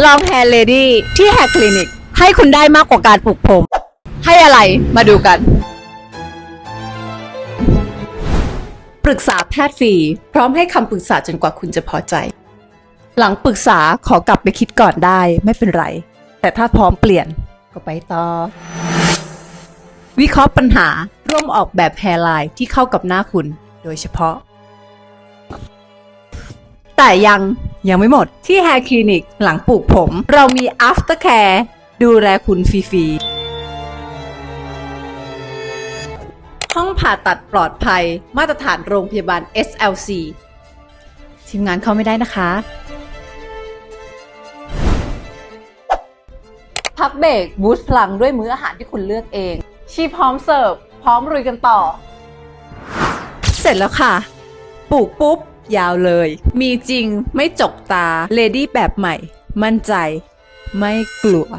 ลองแฮร์เลดี้ที่แฮร์คลินิก ให้คุณได้มากกว่าการปลูกผม ให้อะไรมาดูกัน ปรึกษาแพทย์ฟรีพร้อมให้คำปรึกษาจนกว่าคุณจะพอใจ หลังปรึกษาขอกลับไปคิดก่อนได้ไม่เป็นไร แต่ถ้าพร้อมเปลี่ยนก็ไปต่อ วิเคราะห์ปัญหาร่วมออกแบบแฮร์ไลน์ที่เข้ากับหน้าคุณ โดยเฉพาะ แต่ยัง ยังไม่หมดที่ Hair Clinic หลังปลูกผม เรามี After Care ดูแลคุณฟรีๆห้องผ่าตัดปลอดภัย มาตรฐานโรงพยาบาล SLC ทีมงานเข้าไม่ได้นะคะ พักเบรกบูสต์พลังด้วยมื้ออาหารที่คุณเลือกเอง ชีพร้อมเสิร์ฟ พร้อมรุยกันต่อ เสร็จแล้วค่ะ ปลูกปุ๊บ ยาวเลย มีจริงไม่จกตาเลดี้แบบใหม่ มั่นใจ ไม่กลัว